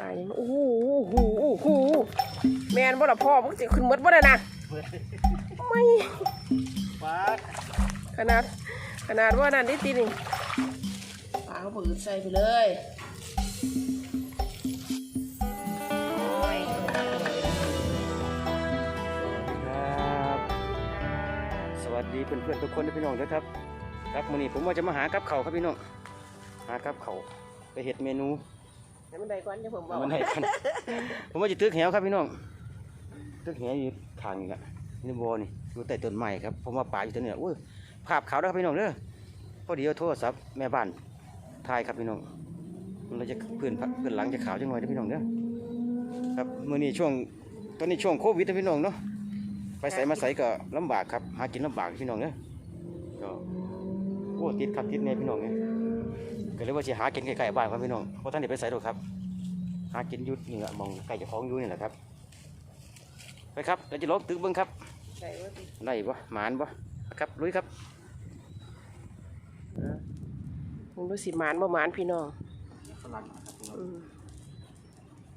ตายโอ้โหโอ้โหโอ้โหแมนบ่ล่ะพ่อมึงสิขึ้นหมดบ่ได้นะไม่ป้าดขนาด ขนาดว่านั่นได้ตีนี่ปลาเขาปืนใส่ไปเลยโอ้ยครับสวัสดีเพื่อนๆทุกคนนะพี่น้องด้วยครับครับมื้อนี้ผมว่าจะมาหากับเขาวครับพี่น้องหากับเขาวไปเฮ็ดเมนู ให้มันได้ก่อนจะผมบอกมันให้กัน ผมว่าจะตึกแหวครับพี่น้องตึกแหวอยู่ข้างนี่ละนี่บ่อนี่อยู่ใต้ต้นไม้ครับผมว่าปลาอยู่ตัวนี้อุ้ยภาพขาวแล้วครับพี่น้องเด้อพอดีเอาโทรศัพท์แม่บ้านถ่ายครับพี่น้องมันเลยจะเพื่อนเพื่อนหลังจะขาวจังหน่อยเด้อพี่น้องเด้อครับมื้อนี้ช่วงตอนนี้ช่วงโควิดนะพี่น้องเนาะไปใส่มาใส่ก็ลำบากครับหากินลำบากพี่น้องเด้อก็โอ้ติดครับติดเนี่ยพี่น้องเนี่ย ก็เลยว่าสิหากินใกล้ๆบ้านครับพี่น้องเพราะท่านได้ไปใส่ดอกครับ หากินอยุดนี่แหละมองใกล้เจะคล้าของอยู่นี่แหละครับ ไปครับเราจะลองตึกเบิ้งครับได้ว่าติได้ปะหมานปะครับลุยครับมึงดูสิหมานบ่หมานพี่น้องฝรั่งครับพี่น้องอืม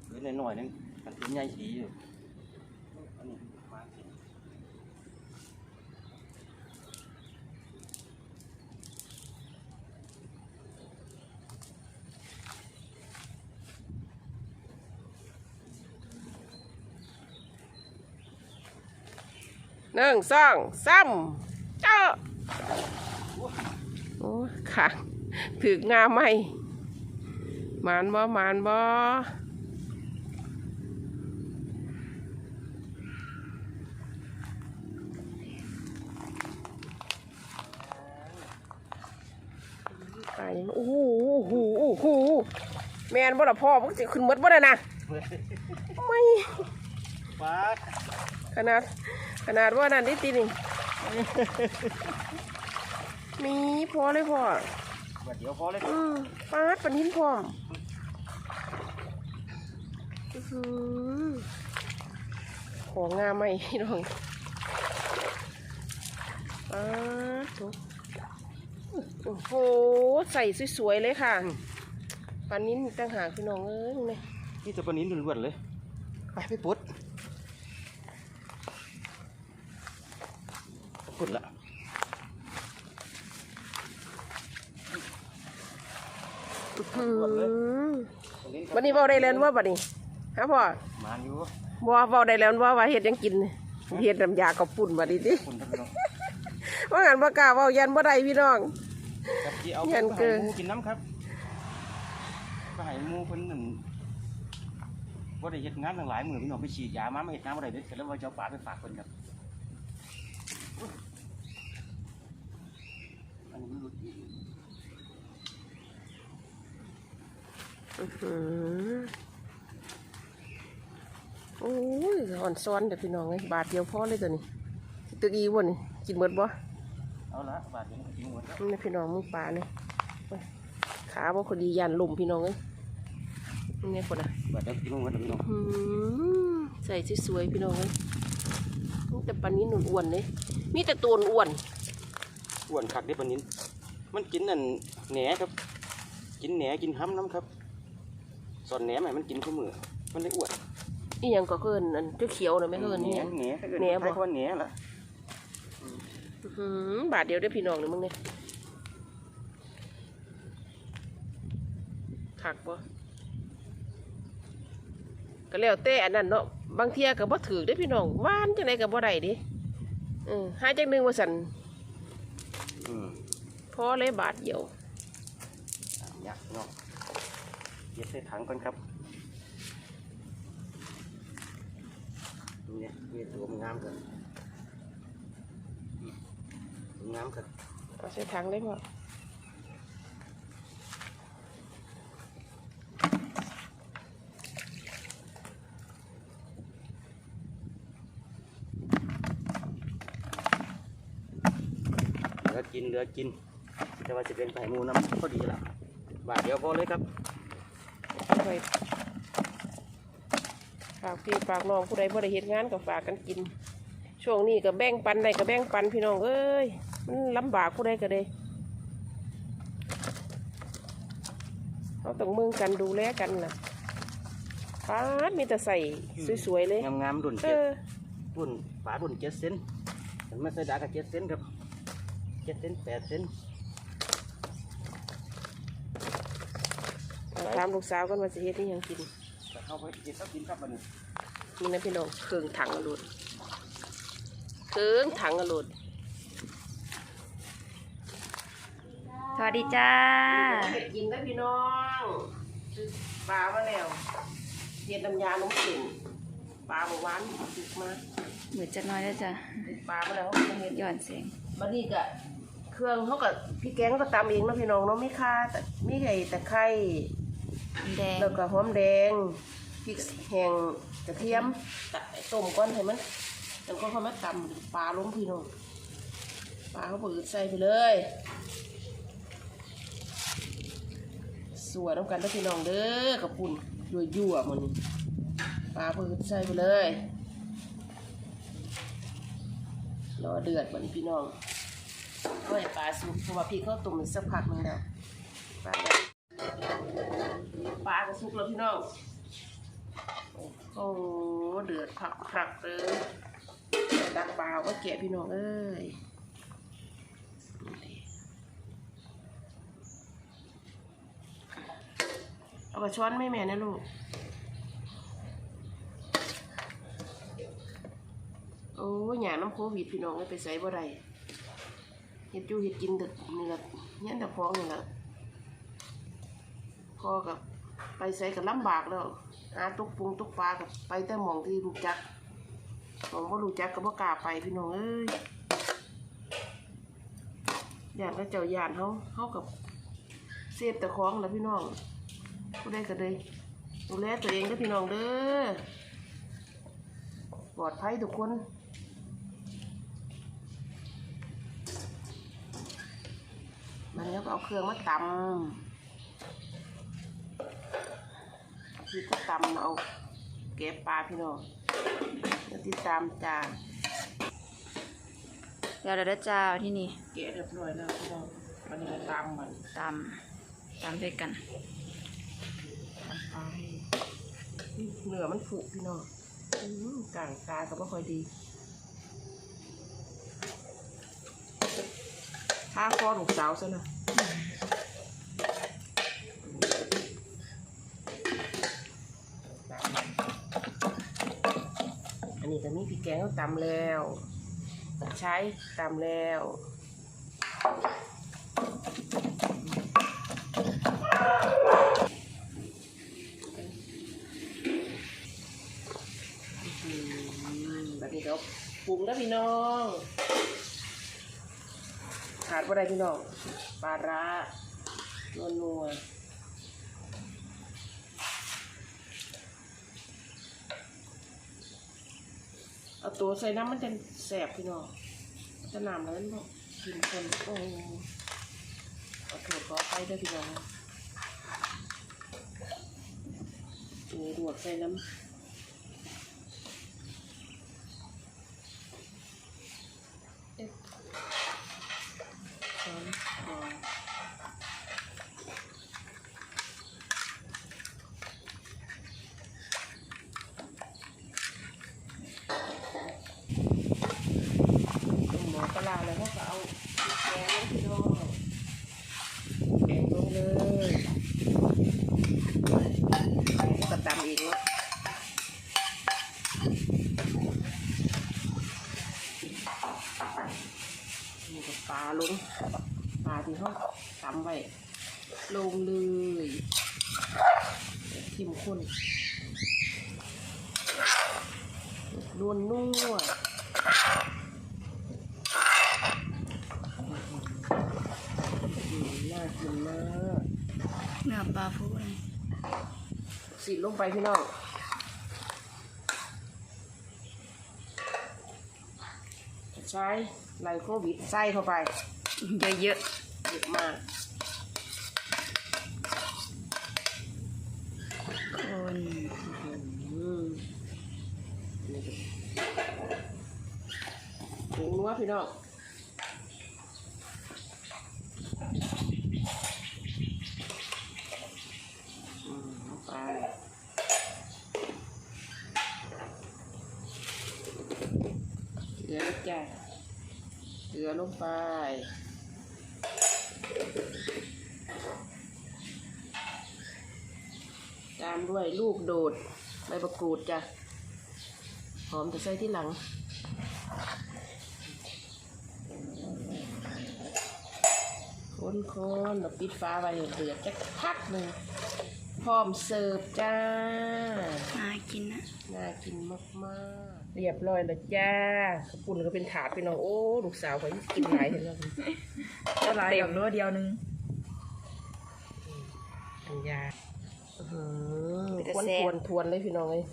หรือหน่อยๆนึงกันเป็นใหญ่สีอยู่อันนี้หมานสิ หนึ่งสองสามเจ้าโอ้ค่ะถึกงามไหมหมานบ่หมานบ่ตายโอ้โหโอ้โหโอ้โหแมนบ่ล่ะพ่อมึงสิขึ้นหมดบ่ได้นะไม่ป้าดขนาด ขนาดว่านั่นได้ตีนี่ มีพอเลยพ่อบัดเดี๋ยวพอเลยอืมปาดปันหินพร้อมอื้อหือของงามไหมพี่น้องปาดโถโอ้โห ใส่สวยๆเลยค่ะปันนินตั้งหากพี่น้องเอ้ยนี่นี่จะปลานิ้นล้วนๆเลย ไปไปปุด ปุดละอื้อหือวันนี้เบาได้แล้วว่าบัดนี้ฮะพ่อหมานอยู่บ่เว้าได้แล้วว่าว่าเฮ็ดหยังกินเฮ็ดน้ำยากับปุ่นบัดนี้ติคุณครับพี่น้องว่างั้นบ่กล้าเว้ายันบ่ได้พี่น้องครับที่เอาเห็นไปเกิให้นหมูกินน้ำครับไปให้หมูเพิ่นนั่นว่าได้เฮ็ดงานตั้งหลายมื้อพี่น้องไปฉีดยามาไม่เฮ็ดงานบ่ได้เด็ดก็เลยว่าจะเอาปลาไปฝากเพิ่นครับอันนี้มันหลุดอีก อื้อหือ โอ้ยอ่อนซ้อนเด้อพี่น้องเอ้ยบาทเดียวพอเลยตัวนี้ตึกอีบ่นี่กินหมดบ่เอาละบาทเดียวมันก็ทิ้งหมดครับนี่พี่น้องมึงปลาเนี่ยโอ้ยขาบ่คนดียันลุ่มพี่น้องเอ้ยนี่คนน่ะบาทเดียวทิ้งหมดพี่น้องอืมใส่สวยๆพี่น้องเอ้ยมีแต่ปลานี้หนุนอ้วนเลยมีแต่ตัวอ้วนอ้วนคักเด้ปานนี้ มันกินนั่นแหนครับ กินแหนกินห้ำน้ำครับสอนแหนใหม่มันกินข้าวมือมันเลยอ้วนอีหยังก็เกินอันเขียวๆน่ะไม่เกินแหนี่นหยังแหนแหน่บ่ ใช้คำว่าแหนละอื้อหือบาทเดียวได้อพี่น้องนี่มึงเนี่ยคักบ่ก็แล้วแต่อันนั้นเนาะบางเที่ยก็บ่ถือได้อพี่น้องหวานจังไดก็บ่ได้เดิเออหาจังหนึงว่าซั่นอืม พอเลยบาทเดียวตามยักษ์เนาะเย็บใส่ถังก่อนครับเนี่ยเวียนตัวมันงามกันอืมงามกันเอาใส่ถังเลยพ่อเหลือกินเหลือกิน แต่ว่าจะเป็นไผ่มูน้ำพอดีละบาทเดียวพอเลยครับเอาไปฝากพี่ฝากน้องผู้ใดบ่ได้เฮ็ดงานก็ฝากกันกิน ช่วงนี้ก็แบ่งปันได้ก็แบ่งปันพี่น้องเอ้ยมันลำบากผู้ใดก็ได้เราต้องมึงกันดูแลกันนะป้าดมีแต่ใส่สวยๆเลยงามๆรุ่นเอเจ็ดอรุ่นฝารุ่นเจ็ดเซนมันไม่ใส่ดากับเจ็ดเซนครับเจ็ดเซนแปดเซน ถามลูกสาวกันว่าจะเฮ็ดที่ยังกินแต่เข้าไปเจ็ดก็กินครับมันนี่นะพี่น้องเครื่องถังอรุณเครื่องถังอรุณสวัสดีจ้าเฮ็ดกินได้พี่น้องซื้อปลามาแล้วเฮ็ดน้ำยาน้ำขิงปลาเมื่อวานซื้อมาเหมือนจะน้อยแล้วจ้ะซื้อปลามาแล้วเขาก็เฮ็ดหย่อนเสียงบัดนี้ก็เครื่องเขาก็พี่แกงก็ตำเองเนาะพี่น้องเนาะมีข่าแต่มีไข่ตะ แดง แล้วก็หอมแดงพริกแห้งกระเทียมตะต้มก้อนให้มันแล้วก็ค่อยมาตำปลาลงพี่น้องปลาเขาเปิดใส่ไปเลย สวยน้ำกันเด้อพี่น้องเด้อกับปุ่นยั่วๆมันปลาเปิดใส่ไปเลยรอเดือดเหมือนพี่น้องก็ให้ปลาสุกเพราะว่าพี่เขาต้มสักพักนึงแล้วปลาแล้ว ปลากระสุกแล้วพี่น้อง โอ้โหเดือดผักผักเลยดักปลาก็แกะพี่น้องเอ้ยเอากระช้อนไม่แม่นะลูก โอ้ยหยาน้ำโควิดพี่น้องไปใส่บ่ได้เฮ็ดอยู่เฮ็ดกินดึกนี่แหละเนี่ยแต่พ้องนี่แหละ พอกับไปใส่กับลำบากแล้วหาตุกปุงตุกปลากับไปแต่หมองที่รู้จักหมองว่ารู้จักก็บ่กล้าไปพี่น้องเอ้ยย่านก็เจ้ายานเขาเขากับเซฟแต่ของแล้วพี่น้องผู้ได้ก็เลยดูแลตัวเองก็พี่น้องเด้อปลอดภัยทุกคนมันแล้วก็เอาเครื่องมาตำ พี่ก็ตำเอาเก็บปลาพี่น้องแล้วติดตามจานเดี๋ยวเดี๋ยวเด้อจ้าที่นี่เก็บเรียบร้อยแล้วพี่น้องวันนี้ก็ตามมันตามตามด้วยกันตามไปเนื้อมันผุพี่น้องอื้อหือกลางตาก็ไม่ค่อยดีถ้าคอลูกสาวซะนะ อันนี้ก็มีพริกแกงตำแล้วใช้ตำแล้วแบบนี้เราปรุงแล้วพี่น้องขาดว่าได้พี่น้องปลาร้านัวนัวเอา ตัวใส่น้ำมันจะแสบพี่น้องจะน้ำแล้วมันบอกกินคนโอ้เอาถั่วขอไปด้วยพี่น้องตัวดวกใส่น้ำ ช้อนกลางหมอปลาแล้วก็เอาแกงลงพี่น้องแกงลงเลยก็ตำอีกเนาะนี่ก็ ปลาลงปลาที่เขาตำไว้ลงเลยทิมข้นนวลนัวอืมน่ากินมากเนื้อปลาพูดสิลงไปพี่น้อง ใช้ไลโควิดใส่เข้าไป เยอะเยอะมากๆคนอืมนี่ก็ผงนัวพี่น้องอืมเอาไป จ้ะเก ลือลงไป ตามด้วยลูกโดดใบมะกรูดจ้ะ หอมจะใส่ที่หลัง คนคนๆแล้วปิดฟ้าไว้ให้เดือดจักพักหนึ่งพร้อมเสิร์ฟจ้า น่ากินนะ น่ากินมากๆ เรียบร้อยแล้วจ้าขาวปุ่นก็เป็นถาดพี่น้องโอ้ลูกสาวเขากินหลายเห็นแล้วก็ลายกับนัวเดียวนึงอันยาอื้อหือควนทวนทวนๆเลยพี่น้องเลย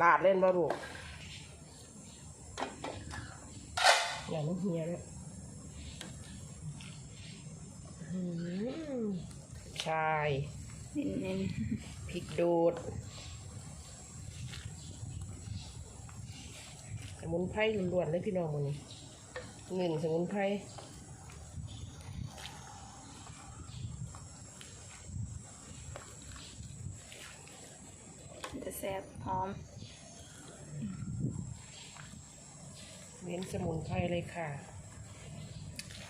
ลาดเล่นบ่ลูกอย่าน้ำเฮียเลยอื้อหือชายเน้นพริกโดด มุนไพรล้วนๆเลยพี่น้องมันนี้หนึ่งสมุนไพรๆจะแซ่บหอมเน้นสมุนไพรเลยค่ะ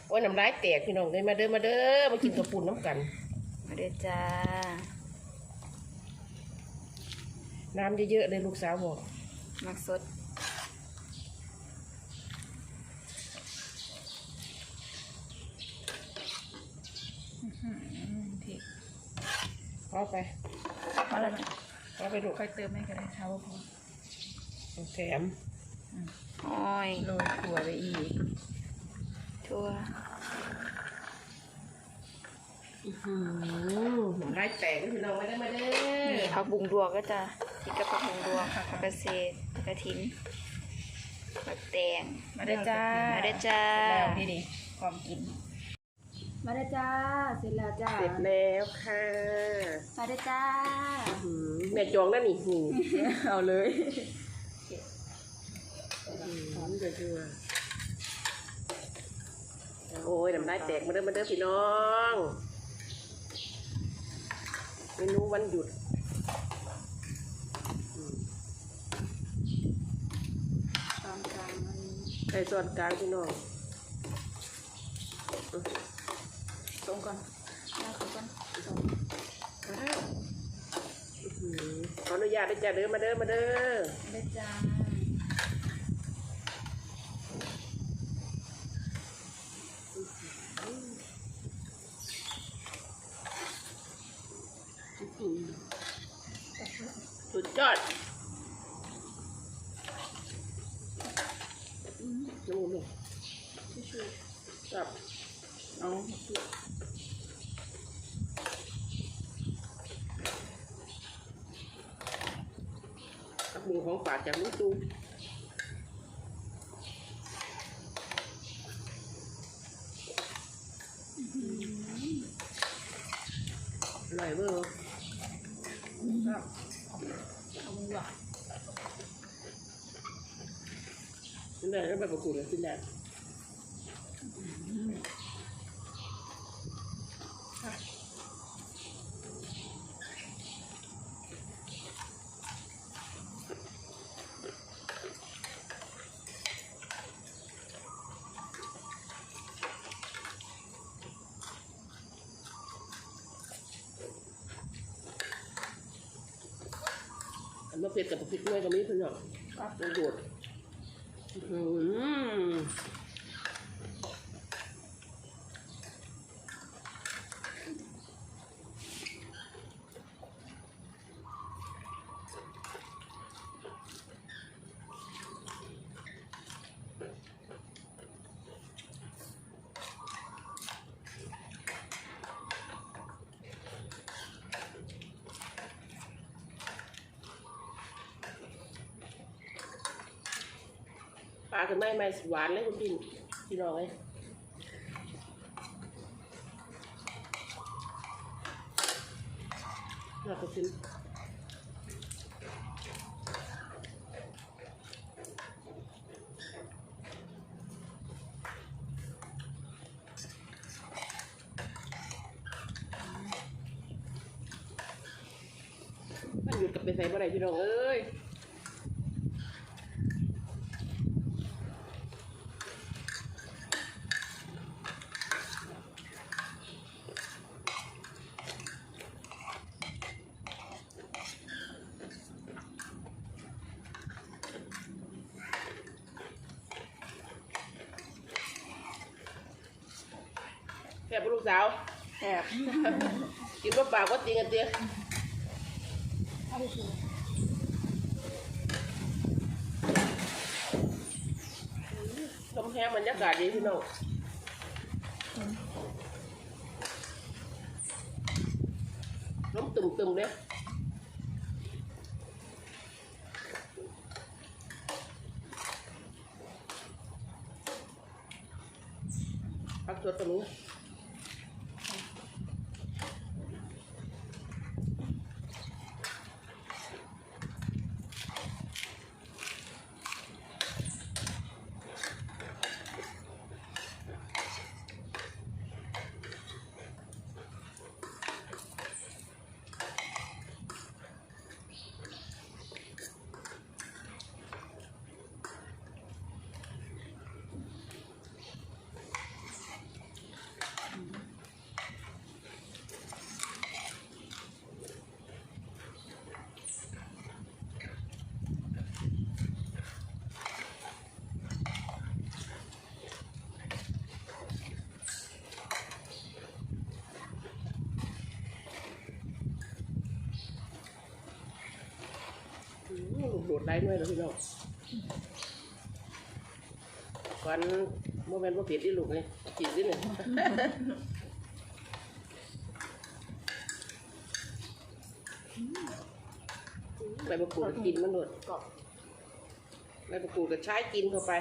โอ้ยน้ำลายแตกพี่น้องเลยมาเด้อมาเด้อมากินกระปุ่นน้ำกัน มาเด้อจ้า น้ำเยอะๆเลยลูกสาวบอกมักสด พริก เข้าไปมาแล้วจ้ะเข้าไปลูกค่อยเติมให้ก็ได้เท่าพอแถมอ้อยโรยถั่วไปอีกทั่วอื้อหือน้ำลายแตกเลยพี่น้องมาเด้อมาเด้นี่อผักบุงดวงก็จะพริกกับผักบุงดวงผักกระเศษผักกระถินผักแตงมาได้จ้ามาได้จ้าแล้วพี่ดิความกิน มาได้จ้า เสร็จแล้วจ้าเสร็จแล้วค่ะมาได้จ้าอื้อหือแม่จองนั่นนี่หูเอาเลยหอมเดือดโอ้ยน้ำลายแตกมาเด้อมาเด้อพี่น้องเมนูวันหยุดอืมตอนกลางมัน ใส่ส่วนกลางพี่น้องตร งก่อนน่าคือก่อนตรงอ้าวอื้อหือขออนุญาตด้วยจ้าเด้อมาเด้อมาเด้อได้จ้าสุดยอดน้ำมันครับ เอา กับหมูของฝากจากลูกตูอร่อยเบอร์ เอามือวาง นี่เลยแล้วแบบประกูดเลยขึ้นได้อันมาเผ็ดกับพริกด้วยก็ มีเพื่อนเนาะครับโดดอื้อหือ ปลากันไม่ไม่หวานเลยคุณพี่พี่น้องเลยน่าจะกินมันหยุดกับไปใส่บ่ได้พี่น้องเอ้ย แค่ลูกสาว แซ่บ กินเปล่าๆก็จริงกันเตี้ยลมแห้งบรรยากาศดีพี่น้องลมตึมๆเนี่ยพักตัวตรงนี้ ลูกโดดได้ด้วยเหรอพี่น้องก่อนโมเมนต์ว่าผิดที่ลูกเลยผิดที่หนึ่งใบมะกรูดก็กินมันหมดใบมะกรูดก็ใช้กินเข้าไป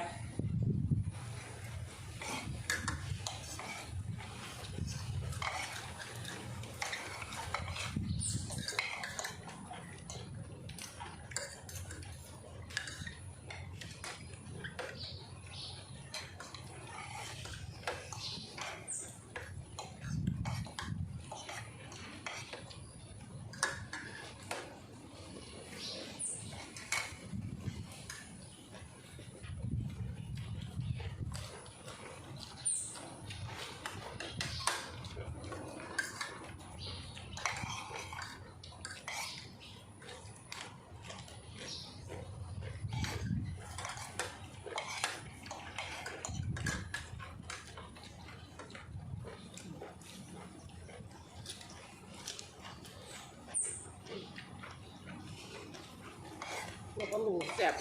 ก็หมูแซ่บ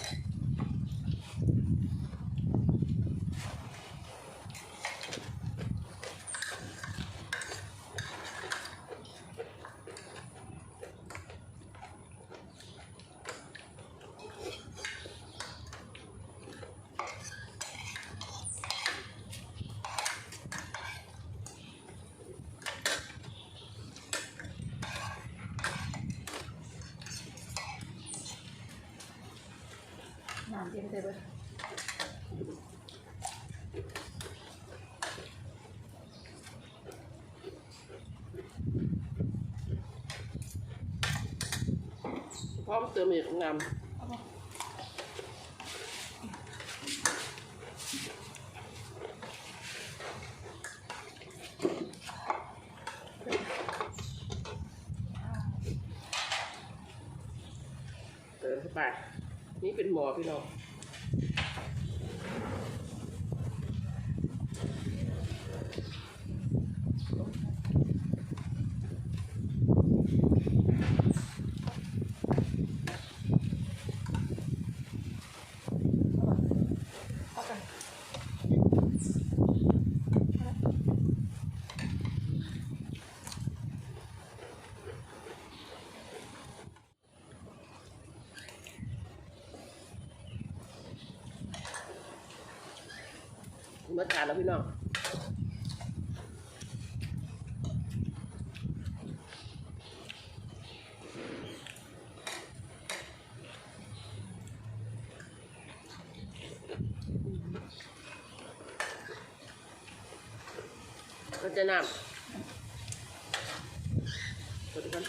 น้ำเต็มเลยเว้ยพร้อมเติมอีกงามเติมเข้าไป นี่เป็นหมอพี่น้อง พี่น้องก็จะนำกดกัน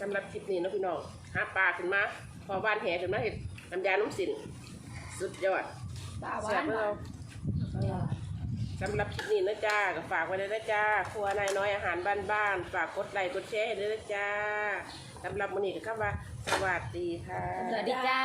สำหรับคลิปนี้นะพี่น้องหาปลาขึ้นมา พอบานแหขึ้นมาเห็ด น้ำยาน้ำสินสุดยอดตาหแซ่วาบนเพื่อเราสำหรับคลิปนี้นะจ้าก็ฝากไว้เลยนะจ้าครัวนายน้อยอาหารบ้านๆฝากกดไลค์กดแชร์ให้ด้วยนะจ้าสำหรับวันนี้ก็คำว่าสวัสดีค่ะ สวัสดีจ้า